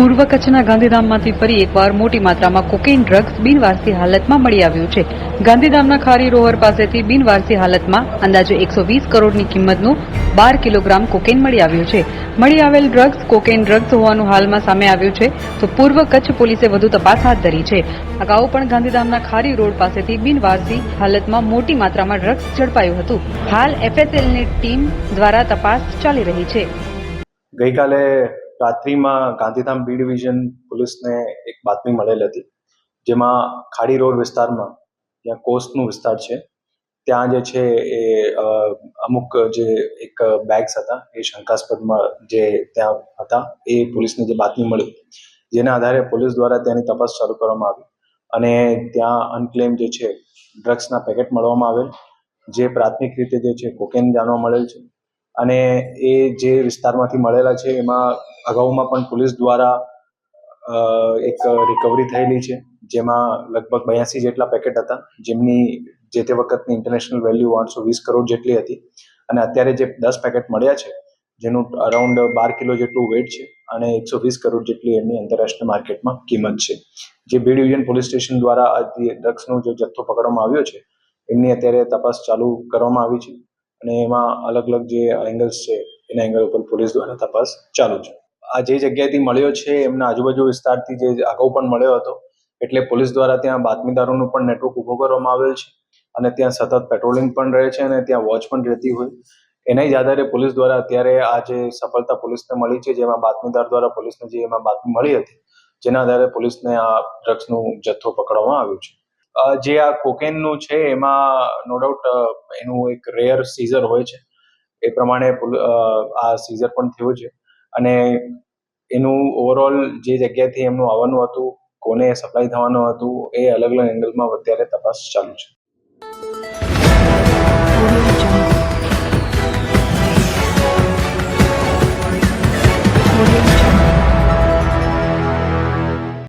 પૂર્વ કચ્છના ગાંધીધામમાંથી ફરી એકવાર મોટી માત્રામાં કોકેઇન ડ્રગ્સ બિનવારસી હાલતમાં મળી આવ્યું છે. ગાંધીધામના ખારી રોવર પાસેથી બિનવારસી હાલતમાં અંદાજે એકસો વીસ કરોડની કિંમતનું બાર કિલોગ્રામ કોકેઇન મળી આવ્યું છે. મળી આવેલ ડ્રગ્સ કોકેઇન ડ્રગ્સ હોવાનું હાલમાં સામે આવ્યું છે, તો પૂર્વ કચ્છ પોલીસે વધુ તપાસ હાથ ધરી છે. અગાઉ પણ ગાંધીધામના ખારી રોડ પાસેથી બિનવારસી હાલતમાં મોટી માત્રામાં ડ્રગ્સ ઝડપાયું હતું. હાલ એફએસએલની ટીમ દ્વારા તપાસ ચાલી રહી છે. ગઈકાલે રાત્રિમાં ગાંધીધામ બી ડિવિઝન પોલીસને એક બાતમી મળેલ હતી, જેમાં ખાડી રોડ વિસ્તારમાં, જ્યાં કોસ્ટનું વિસ્તાર છે, ત્યાં જે છે એ અમુક જે એક બેગ્સ હતા, એ શંકાસ્પદમાં જે ત્યાં હતા, એ પોલીસને જે બાતમી મળી. જેના આધારે પોલીસ દ્વારા તેની તપાસ શરૂ કરવામાં આવી અને ત્યાં અનક્લેમ જે છે, ડ્રગ્સના પેકેટ મળવામાં આવેલ, જે પ્રાથમિક રીતે જે છે, કોકેન જાણવા મળેલ છે અને એ જે વિસ્તારમાંથી મળેલા છે, એમાં અગાઉમાં પણ પોલીસ દ્વારા એક રિકવરી થયેલી છે, જેમાં લગભગ બયાસી જેટલા પેકેટ હતા, જેમની જે તે વખતની ઇન્ટરનેશનલ વેલ્યુ આઠસો વીસ કરોડ જેટલી હતી. અને અત્યારે જે દસ પેકેટ મળ્યા છે, જેનું અરાઉન્ડ બાર કિલો જેટલું વેટ છે અને એકસો વીસ કરોડ જેટલી એમની આંતરરાષ્ટ્રીય માર્કેટમાં કિંમત છે. જે બી ડિવિઝન પોલીસ સ્ટેશન દ્વારા ડ્રગ્સનો જે જથ્થો પકડવામાં આવ્યો છે, એમની અત્યારે તપાસ ચાલુ કરવામાં આવી છે અને એમાં અલગ અલગ જે એંગલ્સ છે, એના એંગલ ઉપર પોલીસ દ્વારા તપાસ ચાલુ છે. આ જે જગ્યાએથી મળ્યો છે, એમના આજુબાજુ વિસ્તારથી જે અગાઉ પણ મળ્યો હતો, એટલે પોલીસ દ્વારા ત્યાં બાતમીદારોનું પણ નેટવર્ક ઊભો કરવામાં આવેલ છે અને ત્યાં સતત પેટ્રોલિંગ પણ રહે છે અને ત્યાં વોચ પણ રહેતી હોય. એના જ આધારે પોલીસ દ્વારા અત્યારે આ જે સફળતા પોલીસને મળી છે, જેમાં બાતમીદાર દ્વારા પોલીસને જે એમાં બાતમી મળી હતી, જેના આધારે પોલીસને આ ડ્રગ્સનું જથ્થો પકડવામાં આવ્યું છે. જે આ કોકેનનું છે, એમાં નો ડાઉટ એનું એક રેયર સીઝર હોય છે. એ પ્રમાણે આ સીઝર પણ થયું છે. અને એનું ઓવરઓલ જે જગ્યાથી એમનું આવવાનું હતું, કોને સપ્લાય થવાનું હતું, એ અલગ અલગ એંગલમાં અત્યારે તપાસ ચાલુ છે